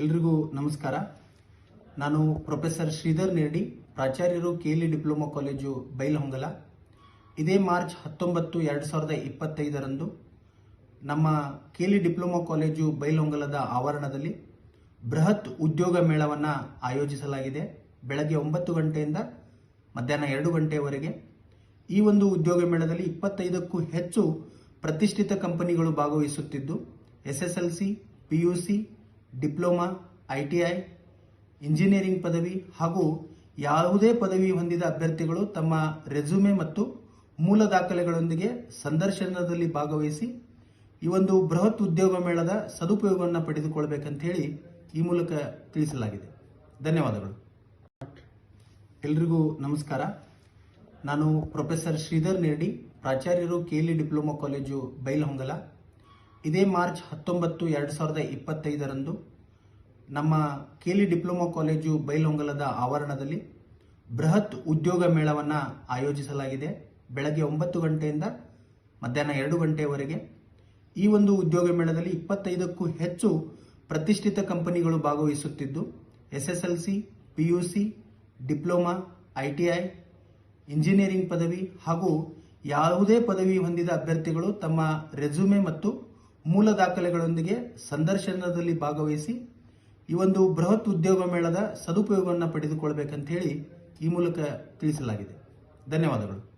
ಎಲ್ರಿಗೂ ನಮಸ್ಕಾರ. ನಾನು ಪ್ರೊಫೆಸರ್ ಶ್ರೀಧರ್ ನೆರಡಿ, ಪ್ರಾಚಾರ್ಯರು ಕೆಎಲ್ಇ ಡಿಪ್ಲೊಮಾ ಕಾಲೇಜು ಬೈಲಹೊಂಗಲ. ಇದೇ ಮಾರ್ಚ್ ಹತ್ತೊಂಬತ್ತು, ಎರಡು ಸಾವಿರದ ಇಪ್ಪತ್ತೈದರಂದು ನಮ್ಮ ಕೆಎಲ್ಇ ಡಿಪ್ಲೊಮಾ ಕಾಲೇಜು ಬೈಲಹೊಂಗಲದ ಆವರಣದಲ್ಲಿ ಬೃಹತ್ ಉದ್ಯೋಗ ಮೇಳವನ್ನು ಆಯೋಜಿಸಲಾಗಿದೆ. ಬೆಳಗ್ಗೆ ಒಂಬತ್ತು ಗಂಟೆಯಿಂದ ಮಧ್ಯಾಹ್ನ ಎರಡು ಗಂಟೆಯವರೆಗೆ ಈ ಒಂದು ಉದ್ಯೋಗ ಮೇಳದಲ್ಲಿ ಇಪ್ಪತ್ತೈದಕ್ಕೂ ಹೆಚ್ಚು ಪ್ರತಿಷ್ಠಿತ ಕಂಪನಿಗಳು ಭಾಗವಹಿಸುತ್ತಿದ್ದು, S S L C, P U C diploma, I T I, engineering ಪದವಿ ಹಾಗೂ ಯಾವುದೇ ಪದವಿ ಹೊಂದಿದ ಅಭ್ಯರ್ಥಿಗಳು ತಮ್ಮ ರೆಸ್ಯೂಮೆ ಮತ್ತು ಮೂಲ ದಾಖಲೆಗಳೊಂದಿಗೆ ಸಂದರ್ಶನದಲ್ಲಿ ಭಾಗವಹಿಸಿ ಈ ಒಂದು ಬೃಹತ್ ಉದ್ಯೋಗ ಮೇಳದ ಸದುಪಯೋಗವನ್ನು ಪಡೆದುಕೊಳ್ಬೇಕಂತ ಹೇಳಿ ಈ ಮೂಲಕ ತಿಳಿಸಲಾಗಿದೆ. ಧನ್ಯವಾದಗಳು. ಎಲ್ರಿಗೂ ನಮಸ್ಕಾರ. ನಾನು ಪ್ರೊಫೆಸರ್ ಶ್ರೀಧರ್ ನೆರಡಿ, ಪ್ರಾಚಾರ್ಯರು ಕೆಎಲ್ಇ ಡಿಪ್ಲೊಮಾ ಕಾಲೇಜು ಬೈಲಹೊಂಗಲ. ಇದೇ ಮಾರ್ಚ್ ಹತ್ತೊಂಬತ್ತು ಎರಡು ಸಾವಿರದ ಇಪ್ಪತ್ತೈದರಂದು ನಮ್ಮ ಕೇಲಿ ಡಿಪ್ಲೊಮಾ ಕಾಲೇಜು ಬೈಲೊಂಗಲದ ಆವರಣದಲ್ಲಿ ಬೃಹತ್ ಉದ್ಯೋಗ ಮೇಳವನ್ನು ಆಯೋಜಿಸಲಾಗಿದೆ. ಬೆಳಗ್ಗೆ ಒಂಬತ್ತು ಗಂಟೆಯಿಂದ ಮಧ್ಯಾಹ್ನ ಎರಡು ಗಂಟೆಯವರೆಗೆ ಈ ಒಂದು ಉದ್ಯೋಗ ಮೇಳದಲ್ಲಿ ಇಪ್ಪತ್ತೈದಕ್ಕೂ ಹೆಚ್ಚು ಪ್ರತಿಷ್ಠಿತ ಕಂಪನಿಗಳು ಭಾಗವಹಿಸುತ್ತಿದ್ದು S S L C P U C, diploma, I T I, engineering ಪದವಿ ಹಾಗೂ ಯಾವುದೇ ಪದವಿ ಹೊಂದಿದ ಅಭ್ಯರ್ಥಿಗಳು ತಮ್ಮ ರೆಸ್ಯೂಮೆ ಮತ್ತು ಮೂಲ ದಾಖಲೆಗಳೊಂದಿಗೆ ಸಂದರ್ಶನದಲ್ಲಿ ಭಾಗವಹಿಸಿ ಈ ಒಂದು ಬೃಹತ್ ಉದ್ಯೋಗ ಮೇಳದ ಸದುಪಯೋಗವನ್ನು ಪಡೆದುಕೊಳ್ಬೇಕಂತ ಹೇಳಿ ಈ ಮೂಲಕ ತಿಳಿಸಲಾಗಿದೆ. ಧನ್ಯವಾದಗಳು.